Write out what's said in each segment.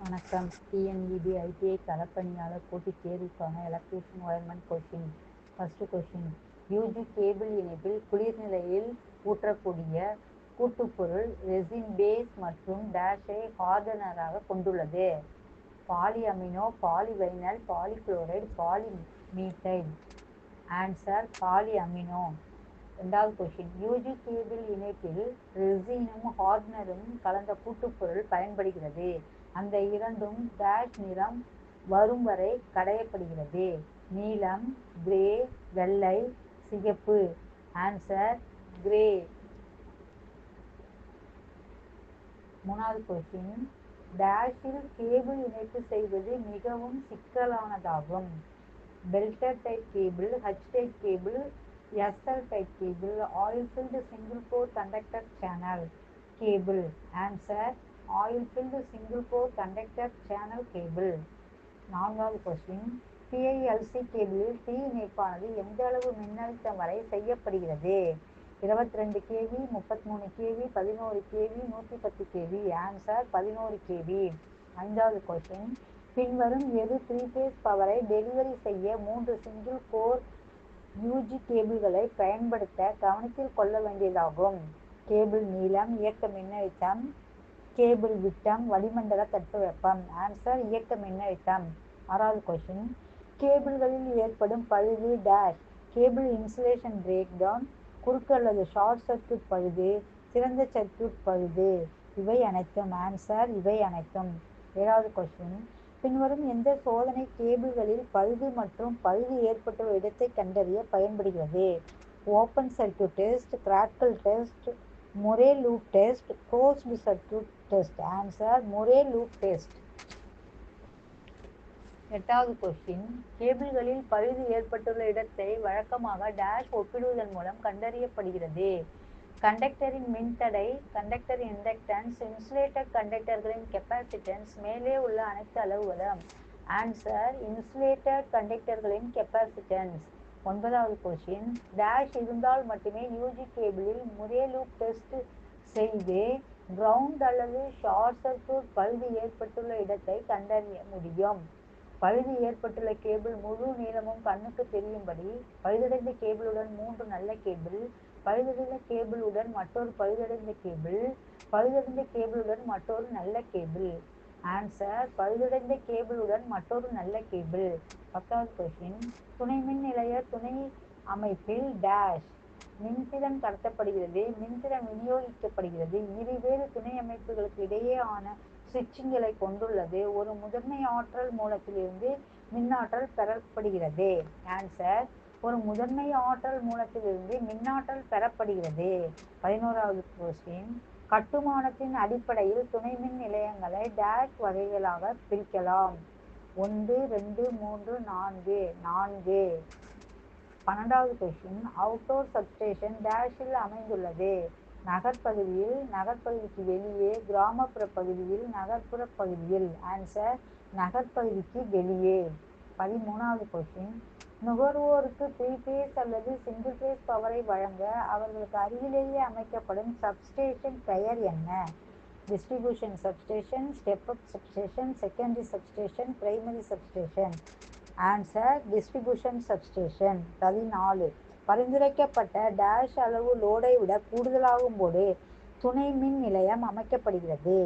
வணக்கம். TNEB ITI களப்பணியாளர் போட்டித் தேர்வுக்கான electrician wireman question first question UG cable இணைப்பில் குளிர்நிலையில் ஊற்றக்கூடிய கூட்டுப்பொருள் ரெசின் பேஸ் மற்றும் டேஷை ஹார்டனராக கொண்டுள்ளது. பாலி பாலிஅமினோ பாலிவைனைல் பாலிகுளோரைடு பாலிமீத்தைல் ஆன்சர் பாலிஅமினோ ரெண்டாவது கொஷின் யூஜி கேபிள் இணைப்பில் ரெசினும் ஹார்ட்னரும் கலந்த கூட்டுப்பொருள் பயன்படுகிறது. அந்த இரண்டும் டேஷ் நிறம் வரும் வரை கடையப்படுகிறது. நீலம் கிரே வெள்ளை சிகப்பு. ஆன்சர் கிரே மூணாவது கொஸ்டின் டேஷில் கேபிள் இணைப்பு செய்வது மிகவும் சிக்கலானதாகும். Belted type cable H type cable SL type cable oil filled single core conductor channel cable answer oil filled single core conductor channel cable நான்காவது கொஸ்டின் பிஐஎல்சி கேபிளில் தீ இணைப்பானது எந்த அளவு மின்னழுத்தம் வரை செய்யப்படுகிறது? இருபத்தி ரெண்டு கேவி முப்பத்தி மூணு கேவி பதினோரு கேவி நூற்றி பத்து கேவி ஆன்சர் பதினோரு கேவி ஐந்தாவது கொஸ்டின் பின்வரும் எது த்ரீ ஃபேஸ் பவரை டெலிவரி செய்ய மூன்று சிங்கிள் கோர் யூஜி கேபிள்களை பயன்படுத்த கவனத்தில் கொள்ள வேண்டியதாகும்? கேபிள் நீளம் இயக்க மின்னழுத்தம் கேபிள் விட்டம் வளிமண்டல தட்பவெப்பம் ஆன்சர் இயக்க மின்னழுத்தம். ஆறாவது கொஸ்டின் கேபிள்களில் ஏற்படும் பழுது dash cable insulation break down குறுக்கு அல்லது ஷார்ட் சர்க்கியூட் பழுது. சிறந்த சர்க்கியூட் பழுது. இவை அனைத்தும். ஆன்சர் இவை அனைத்தும். ஏழாவது கொஸ்டின் பின்வரும் எந்த சோதனை கேபிள்களில் பழுது மற்றும் பழுது ஏற்பட்டுள்ள இடத்தை கண்டறிய பயன்படுகிறது? Open circuit test crackle test Murray loop test closed circuit test answer Murray loop test எட்டாவது கொஸ்டின் கேபிள்களில் பழுது ஏற்பட்டுள்ள இடத்தை வழக்கமாக டேஷ் ஒப்பிடுவதன் மூலம் கண்டறியப்படுகிறது. கண்டக்டரின் மின்தடை கண்டக்டர் இண்டக்டன்ஸ் இன்சுலேட்டர் கண்டக்டர்களின் கெப்பாசிட்டன்ஸ் மேலே உள்ள அனைத்து அளவுகளும். ஆன்சர் இன்சுலேட்டர் கண்டக்டர்களின் கெப்பாசிட்டன்ஸ் ஒன்பதாவது கொஸ்டின் டேஷ் இருந்தால் மட்டுமே யூஜி கேபிளில் முரே லூப் டெஸ்ட் செய்து கிரவுண்ட் அல்லது ஷார்ட் சர்க்யூட் பழுது ஏற்பட்டுள்ள இடத்தை கண்டறிய முடியும். பழுது ஏற்பட்டுள்ள கேபிள் முழு நீளமும் கண்ணுக்கு தெரியும்படி பழுதடைந்த கேபிளுடன் மூன்று நல்ல கேபிள் பழுதடைந்த கேபிளுடன் மற்றொரு பழுதடைந்த கேபிள் பழுதடைந்த கேபிளுடன் மற்றொரு நல்ல கேபிள் ஆன்சர் பழுதடைந்த கேபிளுடன் மற்றொரு நல்ல கேபிள் பத்தாவது கொஸ்டின் துணை மின் நிலைய துணை அமைப்பில் டேஷ் மின்திறன் கடத்தப்படுகிறது மின்திறன் விநியோகிக்கப்படுகிறது. இருவேறு துணை அமைப்புகளுக்கு இடையேயான சுவிட்சிங்களை கொண்டுள்ளது. ஒரு முதன்மை ஆற்றல் மூலத்திலிருந்து மின்னாற்றல் பெறப்படுகிறது. ஆன்சர் ஒரு முதன்மை ஆற்றல் மூலத்திலிருந்து மின்னாற்றல் பெறப்படுகிறது. பதினோராவது கொஸ்டின் கட்டுமானத்தின் அடிப்படையில் துணை மின் நிலையங்களை டேஷ் வகைகளாக பிரிக்கலாம். ஒன்று ரெண்டு மூன்று நான்கு நான்கு. பன்னெண்டாவது கொஸ்டின் அவுட்டோர் சப்ஸ்டேஷன் டேஷில் அமைந்துள்ளது. நகர்ப்பகுதியில் நகர்ப்பகுதிக்கு வெளியே கிராமப்புற பகுதியில் நகர்ப்புற பகுதியில். ஆன்சர் நகர்ப்பகுதிக்கு வெளியே. பதிமூணாவது கொஸ்டின் நுகர்வோருக்கு த்ரீ அல்லது சிங்கிள் ஃபேஸ் பவரை வழங்க அவர்களுக்கு அருகிலேயே அமைக்கப்படும் சப்ஸ்டேஷன் பெயர் என்ன? Distribution substation step up substation secondary substation primary substation. Answer distribution substation. பதினாலு. பரிந்துரைக்கப்பட்ட டேஷ் அளவு லோடை விட கூடுதலாகும் போது துணை மின் நிலையம் அமைக்கப்படுகிறது.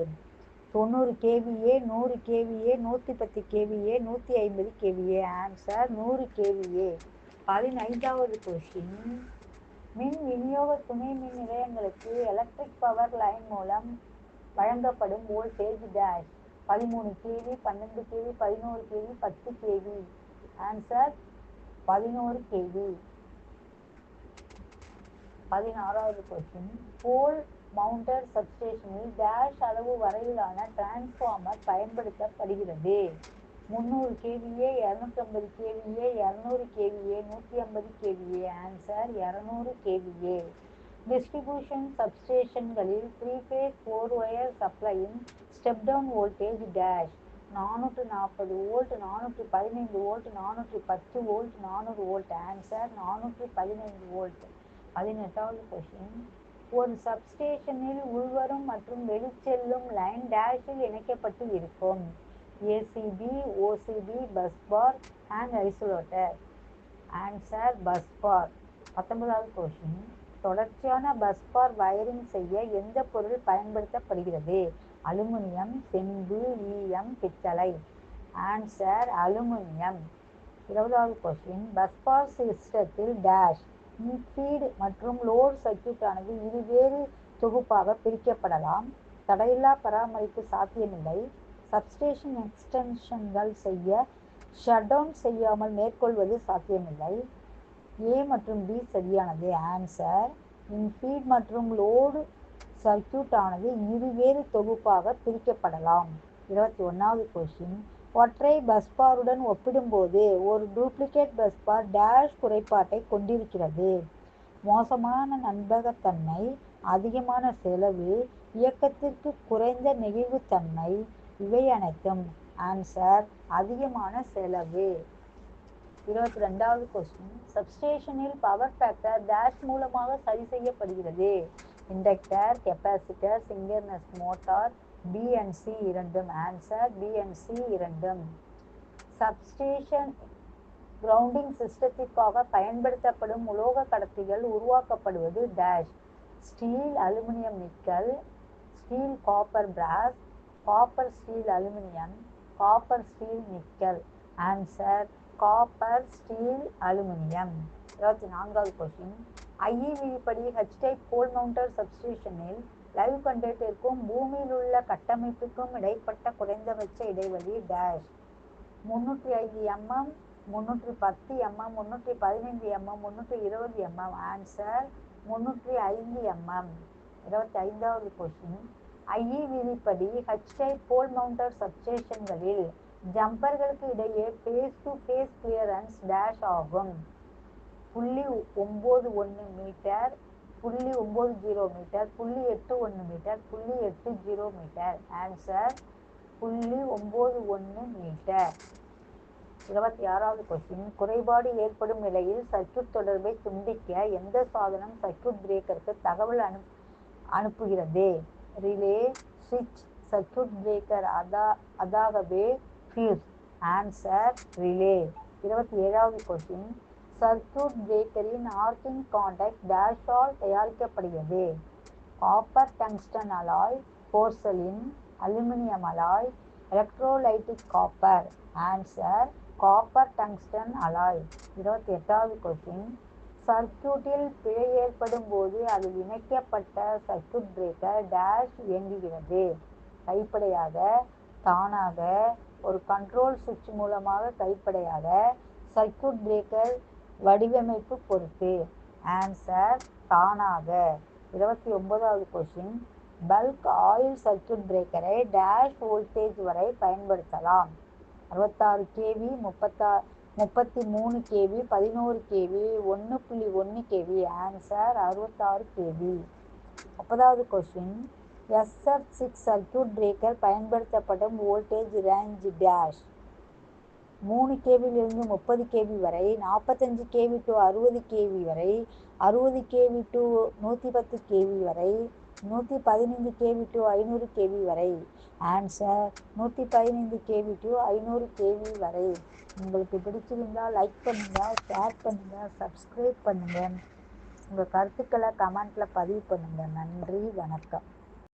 தொண்ணூறு கேவிஏ நூறு கேவிஏ நூற்றி பத்து கேவிஏ நூற்றி ஐம்பது கேவிஏ. ஆன்சர் நூறு கேவிஏ. பதினைந்தாவது கொஷின் மின் விநியோக துணை மின் நிலையங்களுக்கு எலக்ட்ரிக் பவர் லைன் மூலம் வழங்கப்படும் வோல்டேஜ் டேஷ் பதிமூணு கேவி பன்னெண்டு கேவி பதினோரு கேவி பத்து கேவி. ஆன்சர் பதினோரு கேவி. பதினாறாவது கொஸ்டின் போல் மவுண்டர் சப்ஸ்டேஷனில் டேஷ் அளவு வரையிலான டிரான்ஸ்ஃபார்மர் பயன்படுத்தப்படுகிறது. முந்நூறு கேவிஏ இரநூத்தம்பது கேவிஏ இரநூறு கேவிஏ நூற்றி ஐம்பது கேவிஏ ஆன்சர் இரநூறு கேவிஏ டிஸ்ட்ரிபியூஷன் சப்ஸ்டேஷன்களில் த்ரீ ஃபேஸ் ஃபோர் ஒயர் சப்ளையின் ஸ்டெப் டவுன் வோல்டேஜ் டேஷ் நானூற்று நாற்பது வோல்ட் நானூற்றி பதினைந்து வோல்ட் நானூற்றி பத்து வோல்ட் நானூறு வோல்ட் ஆன்சர் நானூற்றி பதினைந்து வோல்ட் பதினெட்டாவது கொஷின் ஒரு சப்ஸ்டேஷனில் உள்வரும் மற்றும் வெளிச்செல்லும் லைன் டேஷில் இணைக்கப்பட்டு இருக்கும். ACB OCB bus bar and isolator answer bus bar பத்தொன்பதாவது கொஷின் தொடர்ச்சியான பஸ் பார் வயரிங் செய்ய எந்த பொருள் பயன்படுத்தப்படுகிறது? அலுமினியம் செம்பு ஈயம் பித்தளை. Answer aluminium. இருபதாவது கொஸ்டின் பஸ் பார் சிஸ்டத்தில் டேஷ் ஃபீட் மற்றும் லோட் சர்க்கியூட் ஆனது இருவேறு தொகுப்பாக பிரிக்கப்படலாம். தடையில்லா பராமரிப்பு சாத்தியமில்லை. சப்ஸ்டேஷன் எக்ஸ்டென்ஷன்கள் செய்ய ஷட் டவுன் செய்யாமல் மேற்கொள்வது சாத்தியமில்லை. ஏ மற்றும் பி சரியானது. ஆன்சர் இன் ஃபீட் மற்றும் லோடு சர்க்கியூட் ஆனது இருவேறு தொகுப்பாக பிரிக்கப்படலாம். இருபத்தி ஒன்றாவது கொஷின் ஒற்றை பஸ் பாருடன் ஒப்பிடும்போது ஒரு டூப்ளிகேட் பஸ் பார் டேஷ் குறைபாட்டை கொண்டிருக்கிறது. மோசமான நண்பகத்தன்மை அதிகமான செலவு இயக்கத்திற்கு குறைந்த நெகிழ்வுத்தன்மை இவை அனைத்தும் ஆன்சர் அதிகமான செலவு. இருபத்தி ரெண்டாவது கொஸ்டின் சப்ஸ்டேஷனில் பவர் ஃபேக்டர் டேஷ் மூலமாக சரி செய்யப்படுகிறது. Inductor capacitor synchronous motor B and C இரண்டும் ஆன்சர் பிஎன்சி இரண்டும். சப்ஸ்டேஷன் கிரவுண்டிங் சிஸ்டத்திற்காக பயன்படுத்தப்படும் உலோக கடத்திகள் உருவாக்கப்படுவது dash steel aluminium nickel steel copper brass copper steel aluminium copper steel nickel answer copper steel aluminium இருபத்தி நான்காவது கொஸ்டின் ஐஇ விதிப்படி ஹெச் டைப் போல் மவுண்டர் சப்ஸ்டேஷனில் லைவ் கண்டேட்டிற்கும் பூமியில் உள்ள கட்டமைப்புக்கும் இடைப்பட்ட குறைந்தபட்ச இடைவெளி டேஷ் முன்னூற்றி ஐந்து எம்எம் முன்னூற்றி பத்து எம்எம் முன்னூற்றி பதினைந்து எம்எம் முன்னூற்றி இருபது எம்எம் ஆன்சர் முன்னூற்றி ஐந்து எம்எம் இருபத்தி ஐந்தாவது கொஸ்டின் ஐஇ விதிப்படி ஹெச் போல் மவுண்டர் சப்ஸ்டேஷன்களில் ஜம்பர்களுக்கு இடையே phase to phase clearance dash ஆகும். புள்ளி ஒம்பது ஒன்று மீட்டர் புள்ளி ஒம்பது ஜீரோ மீட்டர் புள்ளி எட்டு ஒன்று மீட்டர் புள்ளி எட்டு ஜீரோ மீட்டர். ஆன்சர் புள்ளி ஒம்பது ஒன்று மீட்டர். இருபத்தி ஆறாவது கொஸ்டின் குறைபாடு ஏற்படும் நிலையில் சர்க்கியூட் தொடர்பை துண்டிக்க எந்த சாதனம் சர்க்கியூட் பிரேக்கருக்கு தகவல் அனு அனுப்புகிறது? ரிலே சுவிட்ச் சர்க்கியூட் பிரேக்கர் அதா அதாகவே ஃபியூஸ் ஆன்சர் ரிலே இருபத்தி ஏழாவது கொஸ்டின் சர்க்யூட் பிரேக்கரின் ஆர்க்கிங் காண்டாக்ட் டேஷால் தயாரிக்கப்படுகிறது. Copper tungsten alloy porcelain aluminium alloy electrolytic copper answer copper tungsten alloy இருபத்தி எட்டாவது கொஸ்டின். சர்க்கியூட்டில் பிழை ஏற்படும் போது அதில் இணைக்கப்பட்ட சர்க்கியூட் பிரேக்கர் டேஷ் இயங்குகிறது. கைப்படையாக தானாக ஒரு கண்ட்ரோல் சுவிட்ச் மூலமாக கைப்படையாக சர்க்கியூட் பிரேக்கர் வடிவமைப்பு பொறுத்து. ஆன்சர் தானாக. இருபத்தி ஒன்பதாவது கொஸ்டின் பல்க் ஆயில் சர்க்கியூட் பிரேக்கரை டேஷ் வோல்டேஜ் வரை பயன்படுத்தலாம். அறுபத்தாறு கேவி முப்பத்தா முப்பத்தி மூணு கேவி பதினோரு கேவி ஒன்று புள்ளி ஒன்று கேவி ஆன்சர் அறுபத்தாறு கேவி முப்பதாவது question SF six circuit breaker பயன்படுத்தப்படும் வோல்டேஜ் ரேஞ்ச் டேஷ் மூணு கேவிலிருந்து முப்பது கேவி வரை நாற்பத்தஞ்சு கேவி டு அறுபது கேவி வரை அறுபது கேவி டு நூற்றி பத்து கேவி வரை நூற்றி பதினைந்து கேவி டு ஐநூறு கேவி வரை. ஆன்சர் நூற்றி பதினைந்து கேவி டு ஐநூறு கேவி வரை. உங்களுக்கு பிடிச்சிருந்தால் லைக் பண்ணுங்கள் ஷேர் பண்ணுங்கள் சப்ஸ்கிரைப் பண்ணுங்கள் உங்கள் கருத்துக்களை கமெண்ட்டில் பதிவு பண்ணுங்கள் நன்றி வணக்கம்.